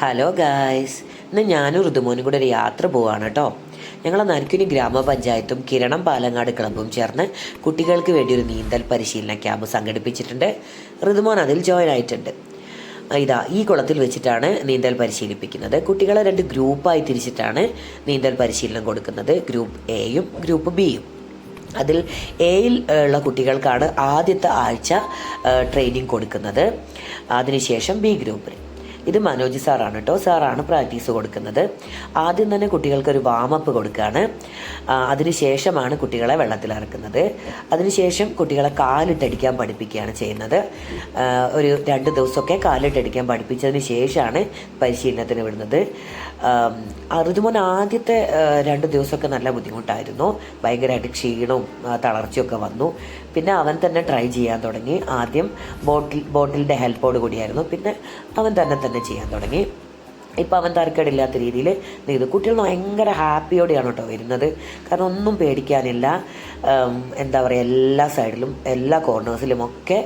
Hello guys ഇന്ന് ഞാനും ഋതുമോനും കൂടെ ഒരു യാത്ര പോവാണ് കേട്ടോ. ഞങ്ങൾ നരിക്കുനി ഗ്രാമപഞ്ചായത്തും കിരണം പാലങ്ങാട് ക്ലബ്ബും ചേർന്ന് കുട്ടികൾക്ക് വേണ്ടി ഒരു നീന്തൽ പരിശീലന ക്യാമ്പ് സംഘടിപ്പിച്ചിട്ടുണ്ട്. ഋതുമോൻ അതിൽ ജോയിൻ ആയിട്ടുണ്ട്. ഇതാ ഈ കുളത്തിൽ വെച്ചിട്ടാണ് നീന്തൽ പരിശീലിപ്പിക്കുന്നത്. കുട്ടികളെ രണ്ട് ഗ്രൂപ്പായി തിരിച്ചിട്ടാണ് നീന്തൽ പരിശീലനം കൊടുക്കുന്നത്. ഗ്രൂപ്പ് എയും ഗ്രൂപ്പ് ബിയും അതിൽ എയിൽ ഉള്ള കുട്ടികൾക്കാണ് ആദ്യത്തെ ആഴ്ച ട്രെയിനിങ് കൊടുക്കുന്നത്. അതിനുശേഷം ബി ഗ്രൂപ്പിൽ. ഇത് മനോജ് സാറാണ് കേട്ടോ. സാറാണ് പ്രാക്ടീസ് കൊടുക്കുന്നത്. ആദ്യം തന്നെ കുട്ടികൾക്ക് ഒരു വാമപ്പ് കൊടുക്കുകയാണ്. അതിനുശേഷമാണ് കുട്ടികളെ വെള്ളത്തിൽ ഇറക്കുന്നത്. അതിനുശേഷം കുട്ടികളെ കാലിട്ടടിക്കാൻ പഠിപ്പിക്കുകയാണ് ചെയ്യുന്നത്. ഒരു രണ്ട് ദിവസമൊക്കെ കാലിട്ടടിക്കാൻ പഠിപ്പിച്ചതിന് ശേഷമാണ് പരിശീലനത്തിന് വിടുന്നത്. ഋതുമോൻ ആദ്യത്തെ രണ്ട് ദിവസമൊക്കെ നല്ല ബുദ്ധിമുട്ടായിരുന്നു. ഭയങ്കരമായിട്ട് ക്ഷീണവും തളർച്ചയൊക്കെ വന്നു. പിന്നെ അവൻ തന്നെ ട്രൈ ചെയ്യാൻ തുടങ്ങി. ആദ്യം ബോട്ടിൽ ബോട്ടിലിന്റെ ഹെൽപ്പോട് കൂടിയായിരുന്നു. പിന്നെ അവൻ തന്നെ തന്നെ ചെയ്യാൻ തുടങ്ങി. ഇപ്പം അവൻ തരക്കേടില്ലാത്ത രീതിയിൽ നീതു കുട്ടികൾ ഭയങ്കര ഹാപ്പിയോടെയാണ് കേട്ടോ വരുന്നത്. കാരണം ഒന്നും പേടിക്കാനില്ല. എന്താ പറയുക എല്ലാ സൈഡിലും എല്ലാ കോർണേഴ്സിലും ഒക്കെ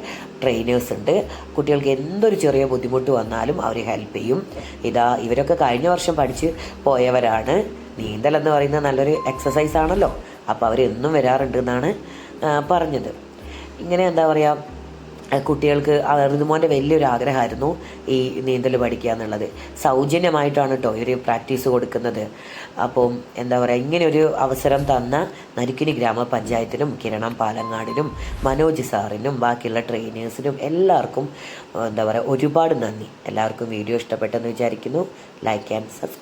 ട്രെയിനേഴ്സ് ഉണ്ട്. കുട്ടികൾക്ക് എന്തൊരു ചെറിയ ബുദ്ധിമുട്ട് വന്നാലും അവർ ഹെൽപ്പ് ചെയ്യും. ഇതാ ഇവരൊക്കെ കഴിഞ്ഞ വർഷം പഠിച്ച് പോയവരാണ്. നീന്തൽ എന്ന് പറയുന്നത് നല്ലൊരു എക്സസൈസ് ആണല്ലോ. അപ്പോൾ അവർ എന്നും വരാറുണ്ട് എന്നാണ് പറഞ്ഞത്. ഇങ്ങനെ എന്താ പറയുക കുട്ടികൾക്ക് ആ ഋതുമോന്റെ വലിയൊരു ആഗ്രഹമായിരുന്നു ഈ നീന്തൽ പഠിക്കുക എന്നുള്ളത്. സൗജന്യമായിട്ടാണ് കേട്ടോ ഇവർ പ്രാക്ടീസ് കൊടുക്കുന്നത്. അപ്പം എന്താ പറയുക ഇങ്ങനെ ഒരു അവസരം തന്ന നരിക്കുനി ഗ്രാമപഞ്ചായത്തിനും കിരണം പാലങ്ങാടിനും മനോജ് സാറിനും ബാക്കിയുള്ള ട്രെയിനേഴ്സിനും എല്ലാവർക്കും എന്താ പറയുക ഒരുപാട് നന്ദി. എല്ലാവർക്കും വീഡിയോ ഇഷ്ടപ്പെട്ടെന്ന് വിചാരിക്കുന്നു. Like and subscribe.